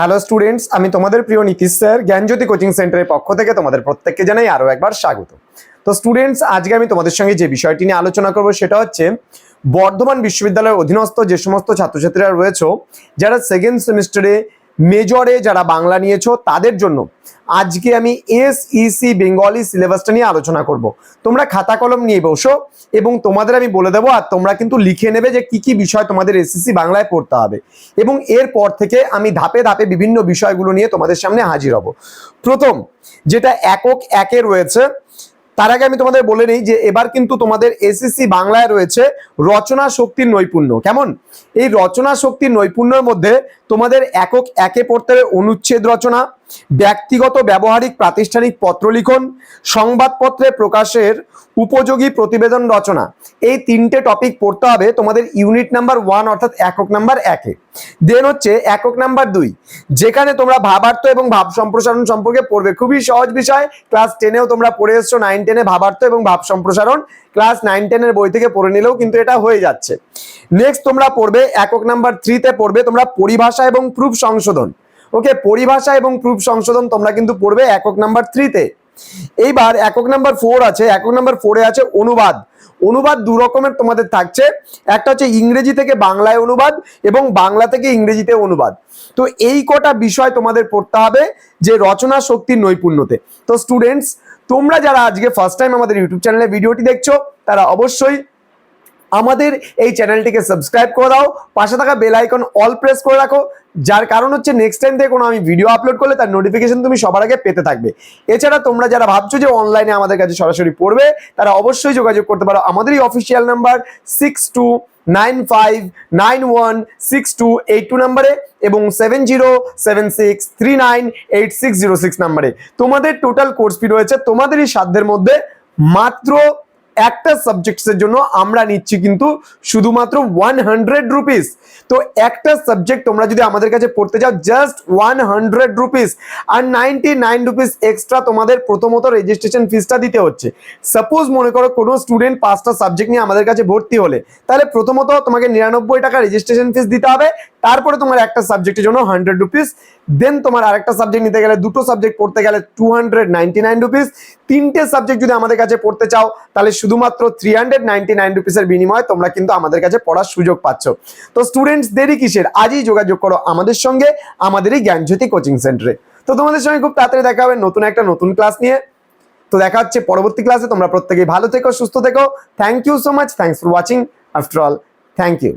Hello students আমি তোমাদের প্রিয় নীতিশ স্যার, জ্ঞানজ্যোতি কোচিং সেন্টারের পক্ষ থেকে তোমাদের প্রত্যেককে জানাই আরও একবার স্বাগত। তো স্টুডেন্টস আজকে আমি তোমাদের সঙ্গে যে বিষয়টি নিয়ে আলোচনা করব সেটা হচ্ছে বর্ধমান বিশ্ববিদ্যালয়ের অধীনস্থ যে সমস্ত ছাত্রছাত্রীরা রয়েছে, যারা সেকেন্ড সেমিস্টারে মেজরে যারা বাংলা নিয়েছো, তাদের জন্য আজকে আমি এস ইসি বেঙ্গলি সিলেবাসটা নিয়ে আলোচনা করব। তোমরা খাতা কলম নিয়ে বসো এবং তোমাদের আমি বলে দেবো আর তোমরা কিন্তু লিখে নেবে যে কি কি বিষয় তোমাদের এসএসসি বাংলায় পড়তে হবে। এবং এরপর থেকে আমি ধাপে ধাপে বিভিন্ন বিষয়গুলো নিয়ে তোমাদের সামনে হাজির হব। প্রথম, যেটা একক একে রয়েছে তার আগে আমি তোমাদের বলে নিই যে এবার কিন্তু তোমাদের এসএসসি বাংলায় রয়েছে রচনা শক্তির নৈপুণ্য। কেমন? এই রচনা শক্তির নৈপুণ্যের মধ্যে তোমাদের একক একে পড়তে হবে অনুচ্ছেদ রচনা ব্যক্তিগত, ব্যবহারিক, প্রাতিষ্ঠানিক পত্রলিখন সংবাদপত্রে প্রকাশের উপযোগী প্রতিবেদন রচনা। এই তিনটে টপিক পড়তে হবে তোমাদের ইউনিট নাম্বার ওয়ান অর্থাৎ একক নাম্বার একে। দেন হচ্ছে একক নাম্বার দুই, যেখানে তোমরা ভাবার্থ এবং ভাব সম্প্রসারণ সম্পর্কে পড়বে। খুবই সহজ বিষয় ক্লাস টেনেও তোমরা পড়ে এসছো নাইন টেনে ভাবার্থ এবং ভাব সম্প্রসারণ ক্লাস নাইন টেনের বই থেকে পড়ে নিলেও কিন্তু এটা হয়ে যাচ্ছে। নেক্সট তোমরা পড়বে, একক নাম্বার থ্রিতে পড়বে তোমরা পরিভাষা এবং প্রুফ সংশোধন। ওকে, পরিভাষা এবং প্রুফ সংশোধন তোমরা কিন্তু পড়বে একক নাম্বার থ্রিতে এইবার একক নাম্বার ফোর আছে, একক নাম্বার ফোরে আছে অনুবাদ। অনুবাদ দু রকমের তোমাদের থাকছে, একটা হচ্ছে ইংরেজি থেকে বাংলায় অনুবাদ এবং বাংলা থেকে ইংরেজিতে অনুবাদ। তো এই কটা বিষয় তোমাদের পড়তে হবে যে রচনা শক্তির নৈপুণ্যতে। তো স্টুডেন্টস তোমরা যারা আজকে ফার্স্ট টাইম আমাদের ইউটিউব চ্যানেলে ভিডিওটি দেখছ, তারা অবশ্যই আমাদের এই চ্যানেলটিকে সাবস্ক্রাইব করে দাও, পাশে থাকা বেল আইকন অল প্রেস করে রাখো, যার কারণ হচ্ছে নেক্সট টাইম থেকে কোনো আমি ভিডিও আপলোড করলে তার নোটিফিকেশন তুমি সবার আগে পেতে থাকবে। এছাড়া তোমরা যারা ভাবছ যে অনলাইনে আমাদের কাছে সরাসরি পড়বে, তারা অবশ্যই যোগাযোগ করতে পারো। আমাদের এই official number six two nine five nine one six two eight two নাম্বারে এবং seven zero seven six three nine eight six zero six নাম্বারে। তোমাদের টোটাল কোর্স ফি রয়েছে তোমাদেরই সাধ্যের মধ্যে মাত্র একটা সাবজেক্টসের জন্য আমরা নিচ্ছি কিন্তু শুধুমাত্র ওয়ান হান্ড্রেড রুপিস তো একটা সাবজেক্ট তোমরা যদি আমাদের কাছে পড়তে যাও জাস্ট ওয়ান হান্ড্রেড রুপিস আর নাইনটি নাইন রুপিস এক্সট্রা তোমাদের প্রথমত রেজিস্ট্রেশন ফিসটা দিতে হচ্ছে। সাপোজ মনে করো কোনো স্টুডেন্ট পাঁচটা সাবজেক্ট নিয়ে আমাদের কাছে ভর্তি হলে, তাহলে প্রথমত তোমাকে নিরানব্বই টাকা রেজিস্ট্রেশন ফিস দিতে হবে। তারপরে তোমার একটা সাবজেক্টের জন্য হান্ড্রেড রুপিস দেন তোমার আরেকটা সাবজেক্ট নিতে গেলে, দুটো সাবজেক্ট পড়তে গেলে two hundred ninety nine rupees তিনটে সাবজেক্ট যদি আমাদের কাছে পড়তে চাও, তাহলে শুধুমাত্র থ্রি হান্ড্রেড নাইনটি নাইন রুপিসের বিনিময়ে তোমরা কিন্তু আমাদের কাছে পড়ার সুযোগ পাচ্ছ। তো স্টুডেন্টস দেরি কিসের? আজই যোগাযোগ করো আমাদের সঙ্গে আমাদের এই জ্ঞানজ্যোতি কোচিং সেন্টারে তো তোমাদের সঙ্গে খুব তাড়াতাড়ি দেখা হবে নতুন একটা নতুন ক্লাস নিয়ে। তো দেখা হচ্ছে পরবর্তী ক্লাসে তোমরা প্রত্যেকেই ভালো থেকো, সুস্থ থেকো। Thank you so much thanks for watching after all thank you